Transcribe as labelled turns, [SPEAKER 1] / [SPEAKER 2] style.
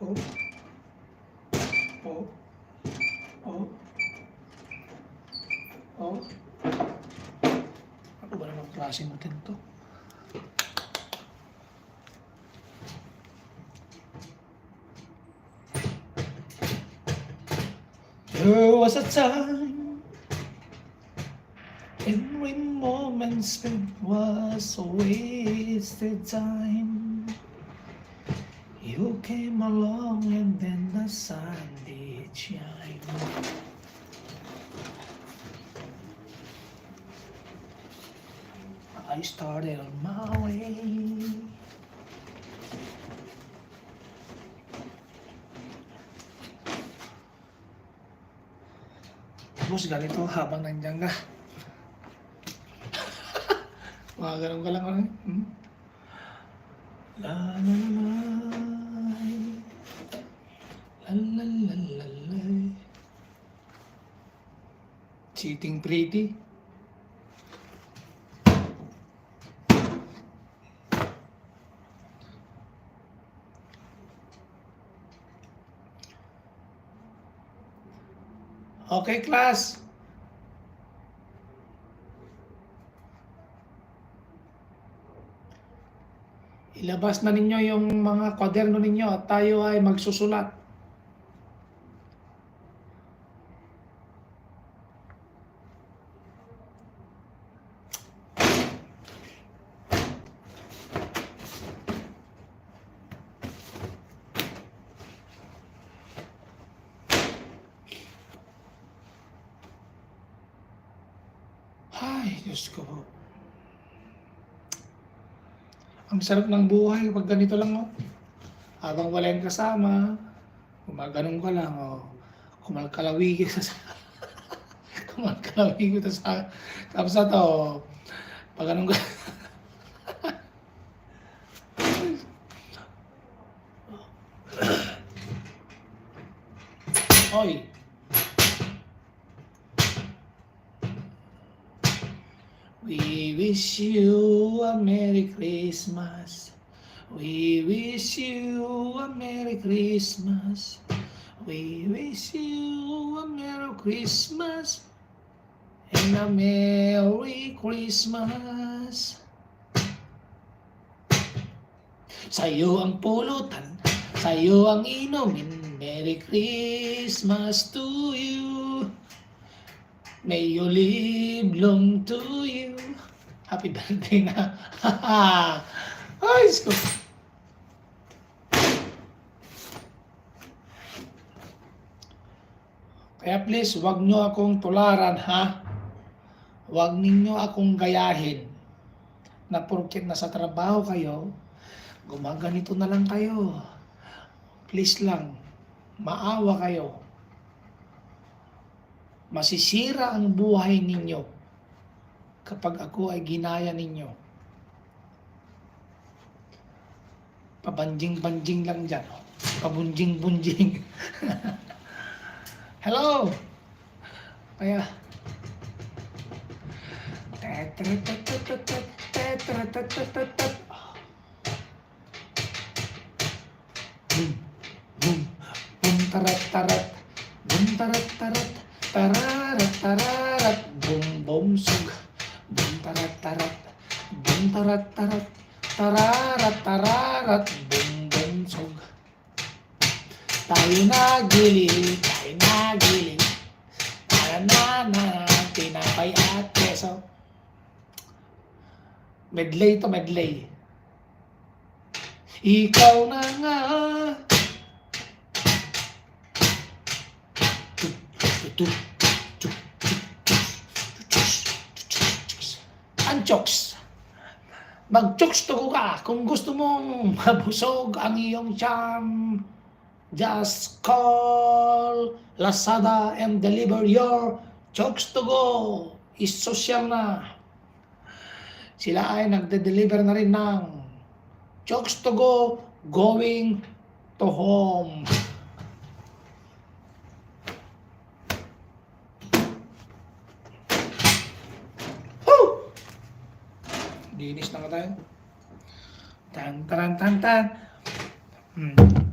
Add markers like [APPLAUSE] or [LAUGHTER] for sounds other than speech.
[SPEAKER 1] Oh. Oh. Oh. Oh. Ano ba naman klaseng natin to? There was a time Every moment spent was wasted time You came along and then the sun did shine I started on my way Tapos ganito habang nandiyan ka. [LAUGHS] Mga ganun ka lang. ano, Hmm? La la la la la la la Cheating pretty. Okay, class. Ilabas na ninyo yung mga kwaderno ninyo at tayo ay magsusulat. Ay, Diyos ko po. Ang sarap ng buhay pag ganito lang, oh. Habang wala yung kasama, gumaganon ka lang, oh. Kumalkalawigi ka sa... [LAUGHS] Kumalkalawigi ka sa... Tapos na to, pag ganun ka... [LAUGHS] Oy! We wish you a Merry Christmas. We wish you a Merry Christmas. We wish you a Merry Christmas and a Merry Christmas. Sa'yo ang pulutan, sa'yo ang inumin. Merry Christmas to you. May you live long to you. Happy [LAUGHS] birthday na. [LAUGHS] Ay, Diyos ko. Kaya please, wag nyo akong tularan, ha? Wag ninyo akong gayahin na porket nasa trabaho kayo, gumaganito na lang kayo. Please lang, maawa kayo masisira ang buhay ninyo kapag ako ay ginaya ninyo. Pabanjing-banjing lang dyan. oh. Pabunjing-bunjing. [LAUGHS] Hello! Kaya... Boom, boom, boom, tarat, tarat, boom, tarat, tarat, Tararat, tararat, bum bum sug. Tarat tarat, bum tarat tarat, tararat tararat, bum bum sug. Tayo na gili, tayo na gili. Tayo na na, tinapay at keso. Medley to medley. Ikaw na nga. Ang chokes. Mag-chokes to ka kung gusto mong mabusog ang iyong charm. Just call Lazada and deliver your chokes to go. Is social na. Sila ay nagde-deliver na rin ng chokes to go going to home. [LAUGHS] Linis na nga tayo. Tan, tan, tan, tan. Hmm.